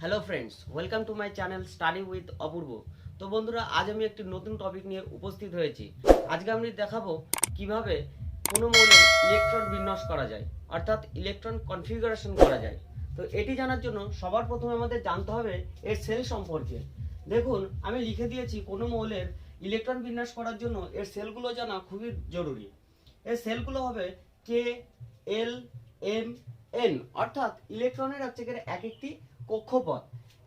Hello friends welcome to my channel study with Apurba তো বন্ধুরা, আজ আমি একটি নতুন টপিক নিয়ে উপস্থিত হয়েছি। আজকে আমি দেখাবো কীভাবে কোনো মৌলের ইলেকট্রন বিন্যাস করা যায়, অর্থাৎ ইলেকট্রন কনফিগারেশন করা যায়। তো এটি জানার জন্য সবার প্রথমে আমাদের জানতে হবে এর সেল সম্পর্কে। দেখুন, আমি লিখে দিয়েছি কোনো মৌলের ইলেকট্রন বিন্যাস করার জন্য এর সেলগুলো জানা খুবই জরুরি। এর সেলগুলো হবে কে এল এম এন অর্থাৎ ইলেকট্রনের হচ্ছে এক একটি কক্ষপথ।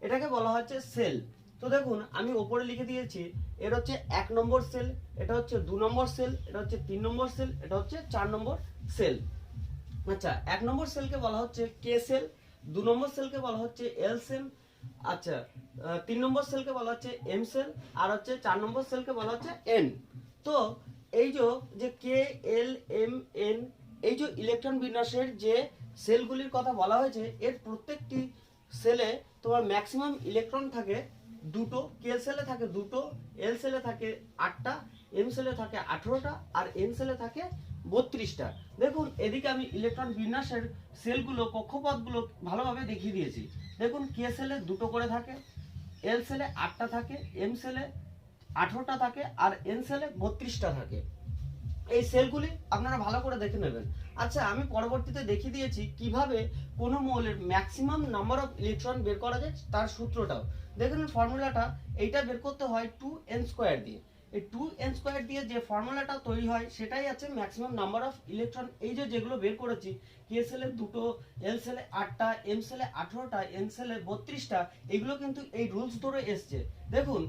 এটাকে বলা হচ্ছে সেল। তো দেখুন, আমি ওপরে লিখে দিয়েছি, এর হচ্ছে এক নম্বর সেল, এটা হচ্ছে দু নম্বর সেল, এটা হচ্ছে তিন নম্বর সেল, এটা হচ্ছে চার নম্বর সেল। আচ্ছা এক নম্বর সেলকে বলা হচ্ছে কে সেল, দু নম্বর সেলকে বলা হচ্ছে এল সেল আচ্ছা তিন নম্বর সেলকে বলা হচ্ছে এম সেল, আর হচ্ছে চার নম্বর সেলকে বলা হচ্ছে এন। তো এই যে কে, এল, এম, এন, এই যে ইলেকট্রন বিন্যাসের যে সেলগুলির কথা বলা হয়েছে, এর প্রত্যেকটি সেলে তোমার ম্যাক্সিমাম ইলেকট্রন থাকে দুটো কে সেলে থাকে দুটো এল সেলে থাকে আটটা এম সেলে থাকে আঠেরোটা আর এন সেলে থাকে বত্রিশটা। দেখুন, এদিকে আমি ইলেকট্রন বিন্যাসের সেলগুলো, কক্ষপথগুলো ভালোভাবে দেখিয়ে দিয়েছি। দেখুন কে সেলে দুটো করে থাকে এল সেলে আটটা থাকে এম সেলে আঠেরোটা থাকে আর এন সেলে বত্রিশটা থাকে। এই সেলগুলি আপনারা ভালো করে দেখে নেবেন। আচ্ছা আমি পরবর্তীতে দেখিয়ে দিয়েছি কীভাবে কোনো মৌলের ম্যাক্সিমাম নাম্বার অফ ইলেকট্রন বের করা যায়, তার সূত্রটাও। দেখুন ফর্মুলাটা এইটা বের করতে হয় টু এন স্কোয়ার দিয়ে। এই টু এন স্কোয়ার দিয়ে যে ফর্মুলাটা তৈরি হয়, সেটাই আছে ম্যাক্সিমাম নাম্বার অফ ইলেকট্রন এই যে যেগুলো বের করেছি কে সেলে দুটো এল সেলে আটটা এম সেলে আঠেরোটা এন সেলে বত্রিশটা, এগুলো কিন্তু এই রুলস ধরে এসছে। দেখুন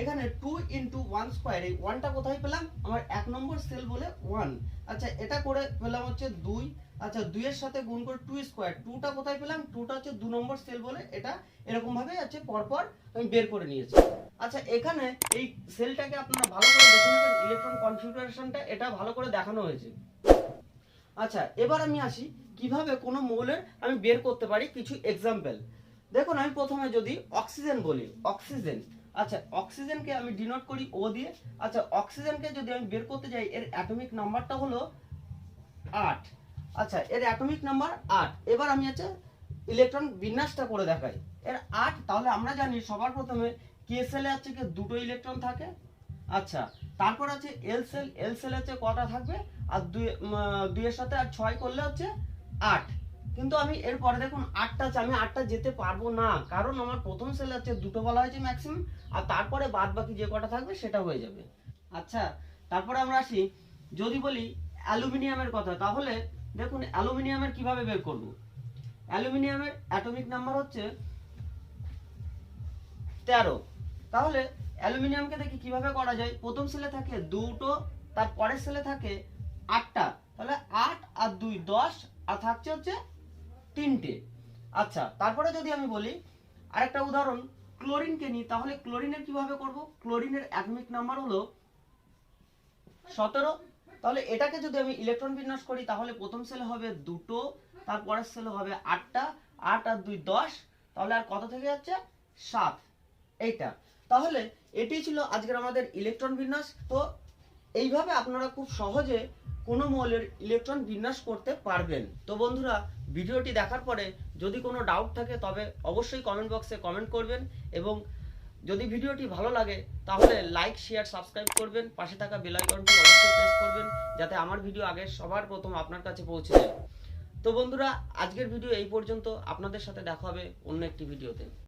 এখানে টু ইন্টু ওয়ান স্কোয়ার এই ওয়ানটা কোথায় পেলাম? আমার এক নম্বর সেল বলে ওয়ান আচ্ছা এটা করে পেলাম হচ্ছে দুই। আচ্ছা দুইয়ের সাথে গুণ করে টু স্কোয়ার টুটা কোথায় পেলাম? টুটা হচ্ছে দু নম্বর সেল বলে এটা এরকম ভাবে আছে পরপর আমি বের করে নিয়েছি। আচ্ছা এখানে এই সেলটাকে আপনারা ভালো করে দেখে নেবেন। ইলেকট্রন কনফিগারেশনটা এটা ভালো করে দেখানো হয়েছে। আচ্ছা এবার আমি আসি কীভাবে কোনো মৌলের আমি বের করতে পারি কিছু এক্সাম্পল দেখুন, আমি প্রথমে যদি অক্সিজেন বলি অক্সিজেন আচ্ছা অক্সিজেনকে আমি ডিনোট করি ও দিয়ে। আচ্ছা অক্সিজেনকে যদি আমি বের করতে যাই, এর অ্যাটমিক নাম্বারটা হলো আট। আচ্ছা এর অ্যাটমিক নাম্বার আট। এবার আমি হচ্ছে ইলেকট্রন বিন্যাসটা করে দেখাই। এর আট, তাহলে আমরা জানি সবার প্রথমে কে সেলে হচ্ছে কি দুটো ইলেকট্রন থাকে। আচ্ছা তারপর আছে এল সেল এল হচ্ছে কটা থাকবে? আর দুই দুইয়ের সাথে আর ছয় করলে হচ্ছে আট। কিন্তু আমি এরপরে দেখুন আটটা আছে, আমি আটটা যেতে পারব না। কারণ আমার প্রথম সেল হচ্ছে দুটো বলা হয়েছে ম্যাক্সিমাম আর তারপরে বাদ বাকি যে কটা থাকবে সেটা হয়ে যাবে। আচ্ছা তারপরে আমরা আসি, যদি বলি অ্যালুমিনিয়ামের কথা, তাহলে দেখুন অ্যালুমিনিয়ামের কীভাবে বের করব? অ্যালুমিনিয়ামের অ্যাটমিক নাম্বার হচ্ছে তেরো। তাহলে অ্যালুমিনিয়ামকে দেখি কীভাবে করা যায়? প্রথম সেলে থাকে দুটো তার পরের সেলে থাকে আটটা। তাহলে আট আর দুই দশ, আর থাকছে হচ্ছে তিনটে। আচ্ছা তারপরে যদি আমি বলি, আরেকটা উদাহরণ, ক্লোরিনকে নিই, তাহলে ক্লোরিনের কীভাবে করব? ক্লোরিনের অ্যাটমিক নাম্বার হলো সতেরো। তাহলে এটাকে যদি আমি ইলেকট্রন বিন্যাস করি, তাহলে প্রথম সেলে হবে দুটো, তারপরের সেলে হবে আটটা, আট আর দুই দশ, তাহলে আর কত থেকে যাচ্ছে? সাত। এইটা। তাহলে এটি ছিল আজকের আমাদের ইলেকট্রন বিন্যাস। তো এইভাবে আপনারা খুব সহজে কোনো মৌলের ইলেকট্রন বিন্যাস করতে পারবেন। তো বন্ধুরা, ভিডিওটি দেখার পরে যদি কোনো ডাউট থাকে, তবে অবশ্যই কমেন্ট বক্সে কমেন্ট করবেন এবং যদি ভিডিওটি ভালো লাগে, তাহলে লাইক শেয়ার সাবস্ক্রাইব করবেন, পাশে থাকা বেল আইকনটি অবশ্যই প্রেস করবেন, যাতে আমার ভিডিও আগে সবার প্রথম আপনার কাছে পৌঁছে যায়। তো বন্ধুরা, আজকের ভিডিও এই পর্যন্ত। আপনাদের সাথে দেখা হবে অন্য একটি ভিডিওতে।